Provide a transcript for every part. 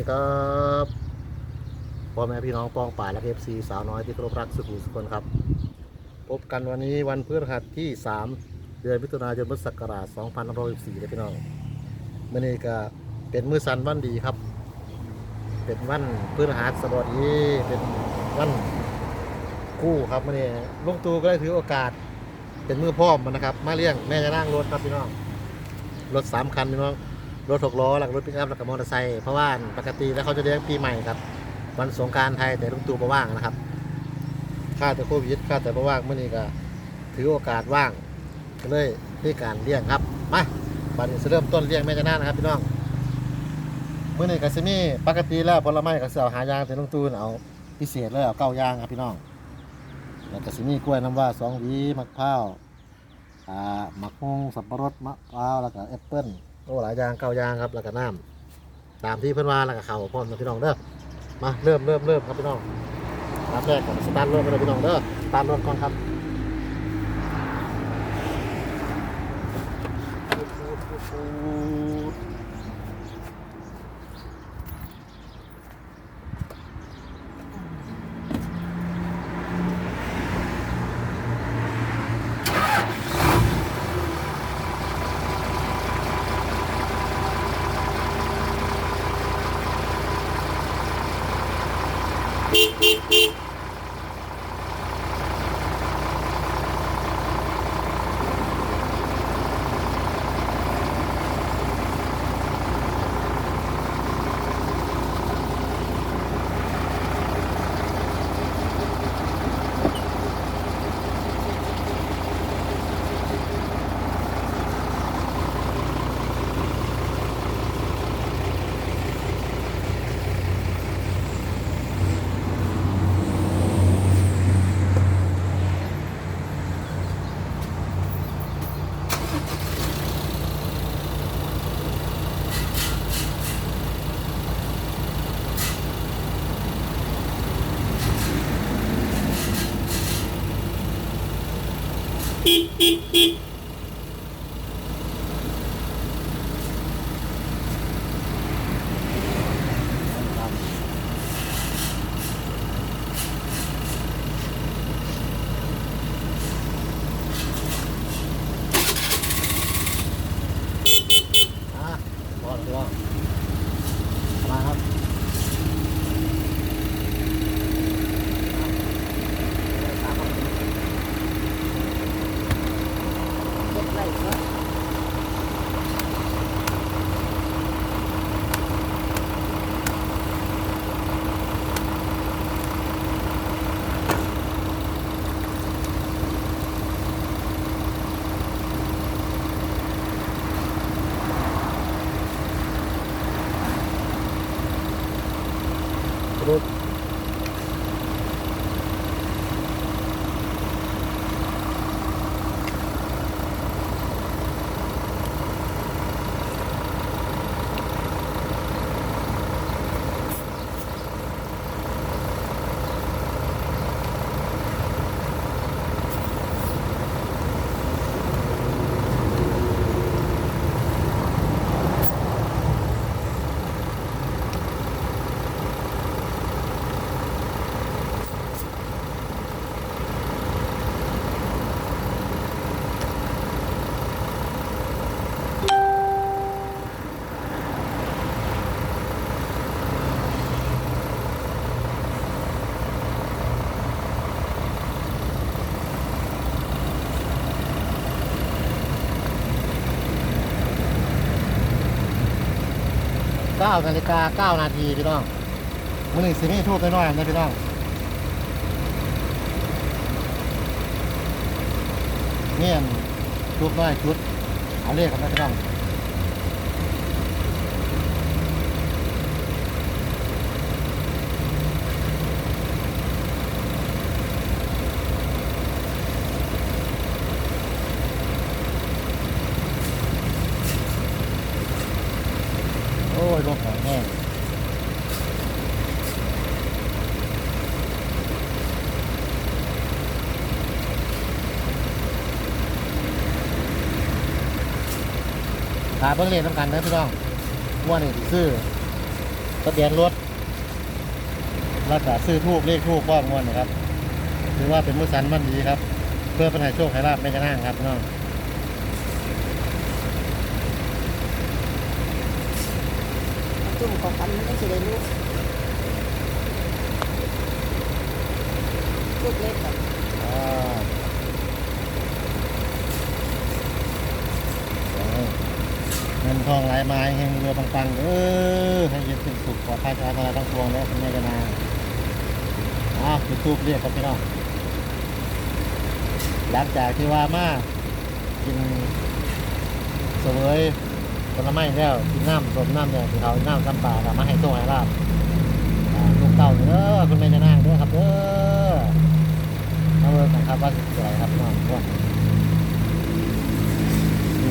ดีครับพ่อแม่พี่น้องปองป่ายและเอฟซีสาวน้อยที่เคารพรักสุขุมสุขคนครับ พบกันวันนี้วันพฤหัสที่ 3 เดือนมิถุนายนพุทธศักราช2564เลยพี่น้องมื่อนี้ก็เป็นมือสันวันดีครับ เป็นวันพฤหัสสบดีเป็นวันคู่ครับมื่อนี้ลุงตูก็ได้ถือโอกาส เป็นมือพ่อมันนะครับ มาเลี้ยงแม่จะนั่งรถครับพี่น้องรถสามคันพี่น้อง รถหกล้อแล้วก็รถปิกอัพแล้วก็มอเตอร์ไซค์เพราะว่าปกติแล้วเขาจะเลี้ยงปีใหม่ครับ วันสงการไทยแต่ลุงตู่มาว่างนะครับค่าแต่โควิดค่าแต่มาว่างเมื่อนี้ก็ถือโอกาสว่างก็เลยที่การเลี้ยงครับมาบัดนี้เริ่มต้นเลี้ยงแม่จะน่านะครับพี่น้องเมื่อนี้ก็จะมีปกติแล้วผลไม้ก็จะเอหายางแต่ลุงตู่เอาพิเศษเลยเอาเก้ายางครับพี่น้องแล้วก็จะมีกล้วยน้ำว้าสองหวีมะพร้าวอ่าหมักฮงสับปะรดมะพร้าวแล้วก็แอปเปิ้ล อ้หลายอย่างเก้าอย่างครับแล้วก็น้ำตามที่เพื่อนว่าแล้วก็เข่าพร้อมกับพี่น้องเด้อมาเริ่มเริ่มเริ่มครับพี่น้องรับแรกกับสตาร์ทรถกันเลยพี่น้องเด้อสตาร์ทรถก่อนครับ ร เก้านาฬิกาเก้านาทีพี่น้องมื่อนี้สิมีทูบน้อยๆนะพี่น้องเนี่ยทูบน้อยจุดเอาเลขกันนะพี่น้อง โอ้ยลมแข็งแห้ง ขาเบิ้งเลนต้องกันนะพี่น้องว่านี่ซื้อทะเบียนรถแล้วก็ซื้อทูบเลขทูบบ้องวนนะครับถือว่าเป็นมือสันมันดีครับ เพื่อเป็นให้โชคให้ลาบไม่กระนั่งครับน้องจุ่มของกันไมันก็จะได้ลูกลูกเล็กแบบ อ่าเงิน ทองไหลมาให้เฮงเรือปังๆเออให้เย็นเป็นสุขปลอดภัยากอะไรทั้งปวงแล้วคุณแม่กระนาอ่าจุดทูบเรียกครับพี่น้องหลังจากที่ว่ามากินเสวยผลไม้แล้วกินน้ำสมน้ำเนี่ยที่เขาน้ำซ้ำปลาแล้วมาให้โชคให้ลาบลูกเต่าเด้อคุณแม่กระนางเด้อครับเด้อมาเบิ่งกันครับว่าสิเป็นอะไรครับน้องพวก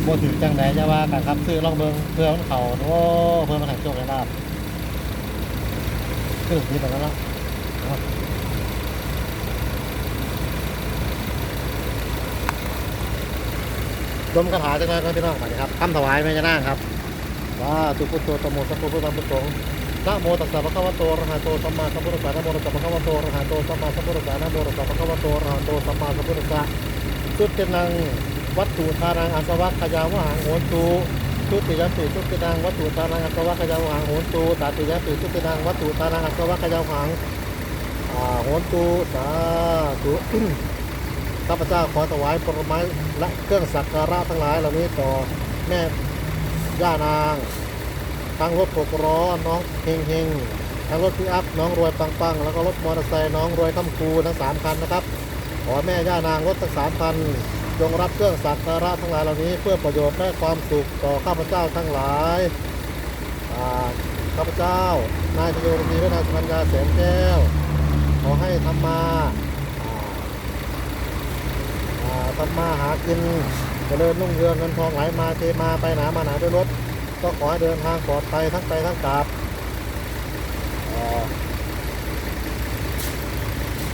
บ่ถือจังไดจะว่ากันครับซื้อลองเบิ่งเพื่อมันเขาโอ้เพื่อมันให้โชคให้ลาบคือคิดแบบนั้นเนาะเอาดมคาถาจังเลยครับพี่น้องสวัสดีครับคำถวายแม่จะนั่งครับว่าตุพุทโธตโมสัพพุทธธรรมพุทโธนะโมตัสสะภะคะวะโตอะระหะโตสัมมาสัมพุทธัสสะนะโมตัสสะภะคะวะโตอะระหะโตสัมมาสัมพุทธัสสะนะโมตัสสะภะคะวะโตอะระหะโตสัมมาสัมพุทธัสสะสุดเจนัง วัตถุทานังอสวะขยาวหังโหนตุสุติยันติสุตินังวัตถุทานังอสวะขยาวหังโหนตุตาติยันติสุตินังวัตถุทานังอสวะขยาวหังโหนตุสาธุข้าพเจ้าขอถวายผลไม้และเครื่องสักการะทั้งหลายเหล่านี้ต่อแม่ย่านางทั้งรถหกล้อน้องเฮงเฮงทั้งรถพิอัพน้องรวยปังปังแล้วก็รถมอเตอร์ไซค์น้องรวยคำคูทั้งสามคันนะครับ ขอแม่ย่านางรถทั้งสามคัน จงรับเครื่องสักการะทั้งหลายเหล่านี้ เพื่อประโยชน์และความสุขต่อข้าพเจ้าทั้งหลายข้าพเจ้า นายชโยรมีและนายสัญญาแสนแก้ว ขอให้ทำมาอ่าอ่าทำมาหากินเจริญรุ่งเรืองเงินทองไหลมาเทมาไปหนามาหนาด้วยรถ ก็ขอให้เดินทางปลอดภัยทั้งไปทั้งกลับ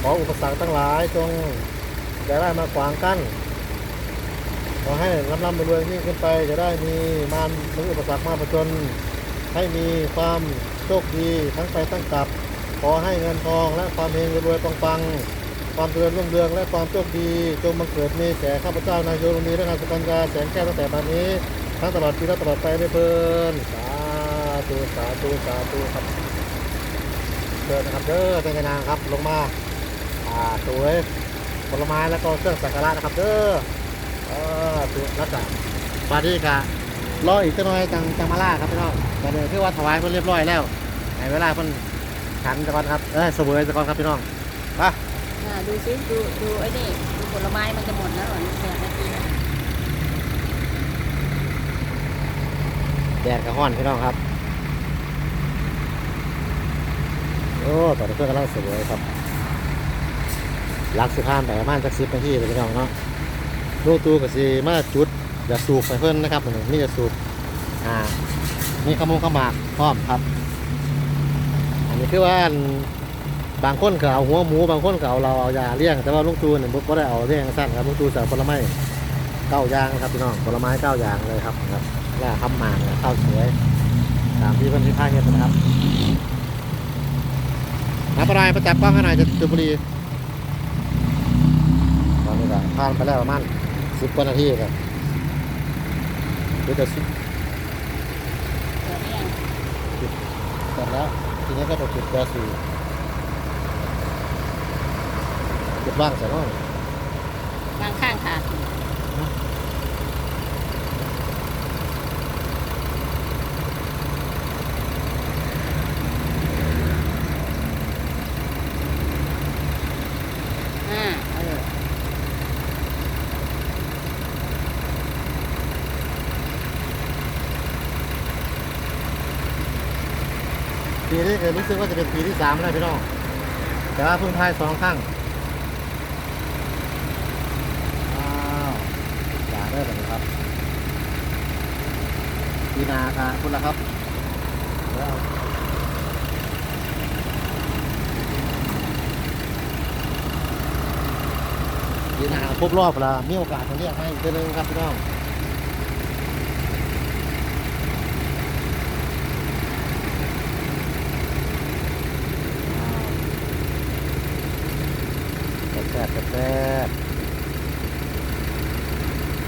ขออุปสรรคทั้งหลายจงอย่าได้มาขวางกั้น ขอให้ร่ำร่ำรวยยิ่งขึ้นไปจะได้มีมารมืออุปสรรคมาประจน ให้มีความโชคดีทั้งไปทั้งกลับ ขอให้เงินทองและความเฮงรวยๆปังๆ ความเจริญรุ่งเรืองและความโชคดีจงบังเกิดมีแก่ข้าพเจ้านายโยรุณีและนายสุปัญญาแสงแก้วตั้งแต่บัดนี้ ทั้งตลอดปีและตลอดไปด้วยเพลินสาธุสาธุสาธุครับเดินนะครับเด้อเป็นไงนางครับลงมาอ่าสวยผลไม้แล้วก็เครื่องสักการะนะครับเด้อ เออถูกแล้วก็ปาดีกะรออีกจังหน่อยจังจังมาล่าครับพี่น้องแตอนนี้คือว่าถวายเพิ่นเรียบร้อยแล้วในเวลาเพิ่นขันจะก่อนครับเออเสวยจะก่อนครับพี่น้องไปอ่าดูซิดูดูไอ้นี่ดูผลไม้มันจะหมดแล้วเหรอแปดนาทีแล้แดดกระห้อนพี่น้องครับ โอ้ตอนนี้เพื่อนกำลังสวยครับลักสิพานไปประมาณจักสิบนาทีเลยพี่น้องเนาะ ลูกตูกับสีมาจุดอย่าสูบไปเพิ่นนะครับนี่จะสูบอ่ามีขมงขมากพร้อมครับ อันนี้คือว่าอันบางคนก็เอาหัวหมูบางคนก็เอาเราเอายาเลี้ยงแต่ว่าลุงตูเนี่ยบ่ได้เอาเลี้ยงสั้นครับลุงตูใส่ผลไม้เก้าอย่างครับพี่น้องผลไม้เก้าอย่างเลยครับครับแล้วทำหมากเนี่ยข้าวสวยตามที่เพื่อนที่ภาคเห็นนะครับนับอะไรประจับกล้องให้หน่อยจะจุบุรีตอนนี้ก็ผ่านไปแล้วประมาณ สิบกว่านาทีครับเดี๋ยวจะสิบเดี๋ยวนี้เสร็จแล้วทีนี้ก็จะจุดแก๊สสี่จุดว่างใสร็จแล้วบางข้างค่ะอ่าเออ ปีนี้ก็รู้สึกว่าจะเป็นปีที่สามแล้วพี่น้องแต่ว่าเพิ่งทายสองครั้งอ้าวอย่าได้แบบนี้ครับปีนาค่ะคุณละครับแล้วปีนาครบรอบแล้วมีโอกาสจะเรียกให้อีกทีนึงครับพี่น้อง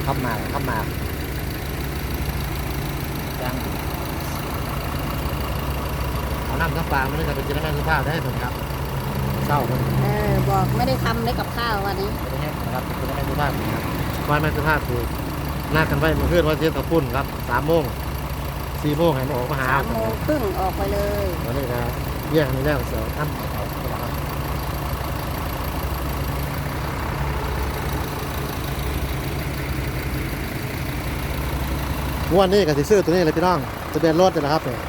เข้ามาเข้ามาจังเอาน้ำทั้งปลาไม่ได้จะไปกินน้ำทั้ข้าวได้ผมครับเศร้าเลยเออบอกไม่ได้ทำได้กับข้าววันนี้ไม่ได้ให้ผมครับกินน้ำข้าวครับไม่ทั้งข้าวคือหน้ากันไว้มาเพื่อนว่าเทีตะพุ่นครับสามโมงสี่โมงเห็นาออกมาหาสามโมงครึ่งออกไปเลยวันนี้ครับแยกนี้แล้วเสาร์ท งวดนี้กับสิซื้อตัวนี้เลยพี่น้องทะเบียนรถนี่แหละครับเนี่ย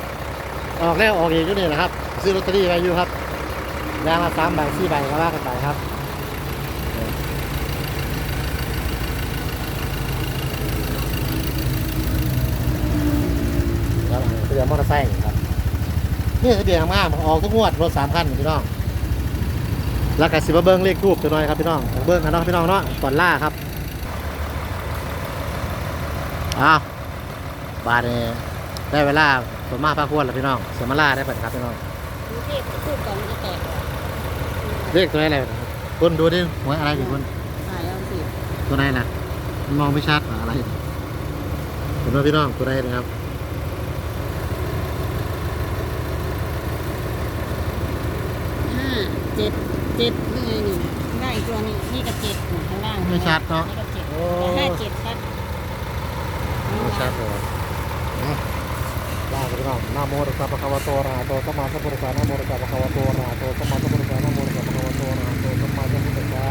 ออกแล้วออกอีกอยู่นี่แหละครับ ซื้อลอตเตอรี่ไว้อยู่ครับยางละสามใบสี่ใบก็ว่ากันไปครับครับทะเบียนมอเตอร์ไซค์ครับนี่ทะเบียนมากออกทุกงวดรถสามคันพี่น้องแล้วก็สิมาเบิ้งเลขทูบตัวน้อยครับพี่น้องเบิ้งกันเนาะพี่น้องเนาะก่อนล่าครับอ้าว บาทนี่ได้เวลาสมมาพระควรแล้วพี่น้องเสยมาล่าได้เปิดครับพี่น้องดูเทพพูดก่อนมันจะแตกออกเลขตัวไหนอะไรคุณดูดิหวยอะไรดิคุณถ่ายเอาสิตัวไหนน่ะมันมองไม่ชัดเหรออะไรเห็นไหมพี่น้องตัวไหนนะครับห้าเจ็ดเจ็ดนี่ไงนี่ได้อีกตัวนี้นี่ก็เจ็ดอยู่ข้างล่างไม่ชัดเนาะนี่ก็เจ็ดโอ้แต่ห้าเจ็ดชัดไม่ชัดเลยนะ ลากันพี่น้องนะโมตัสสะภะคะวะโตอะระหะโตสัมมาสัมพุทธัสสะนะโมตัสสะภะคะวะโตอะระหะโตสัมมาสัมพุทธัสสะนะโมตัสสะภะคะวะโตอะระหะโตสัมมาสัมพุทธัสสะ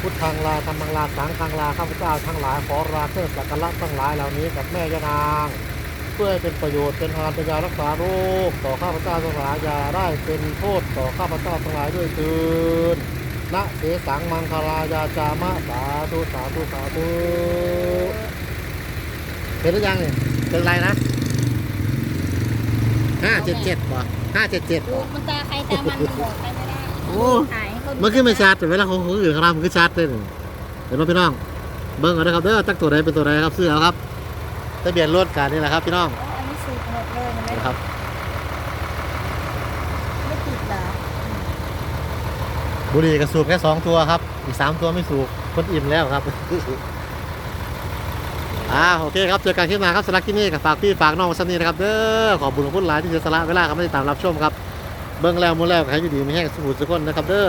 พุทธังลาธรรมังลาสังฆังลาข้าพเจ้าทั้งหลายขอราเครื่องสักการะทั้งหลายเหล่านี้กับแม่ยานางเพื่อให้เป็นประโยชน์เป็นทานเป็นยารักษาโรคต่อข้าพเจ้าทั้งหลายอย่าได้เป็นโทษต่อข้าพเจ้าทั้งหลายด้วยเถินนะเสสังมังคลายาจามะสาธุสาธุสาธุ ห็นหรือยังเนี่ยเป็นไรนะห้าเจ็ดเจ็ดป่ะห้าเจ็ดเจ็ดดูมันตาใครตามันมันบอกใครไม่ได้โอ้ ถ่ายให้เขาดูมันขึ้นไม่ชัดแต่เวลาของคนอื่นเขาทำมันขึ้นชัดเลยเห็นไหมพี่น้อง เบิ้งเอานะครับเด้อตักตัวใดเป็นตัวใดครับซื้อเอาครับทะเบียนรถกันนี่แหละครับ พี่น้องอ๋ออันนี้สูตรหมดเลยเห็นไหมนะครับไม่ติดเหรอบุหรี่กระสูบแค่สองตัวครับ อีกสามตัวไม่สูบคนอิ่มแล้วครับ อ่าโอเคครับเจอกันคลิปหน้าครับสำหรับที่นี่กับฝากพี่ฝากน้องสันนี่นะครับเด้อขอบคุณคุณหลายที่เสียสละเวลาครับไม่ได้ตามรับชมครับเบิ้งแล้วมูแล้วใครอยู่ดีไม่แห้งสมุทรสุขคนนะครับเด้อ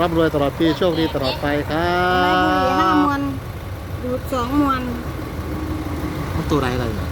ร่ำรวยตลอดปีโชคดีตลอดไปครัทำไมบุหรี่ห้าบมวนดูดสองมวนมันตัวไรอะไรเนี่ย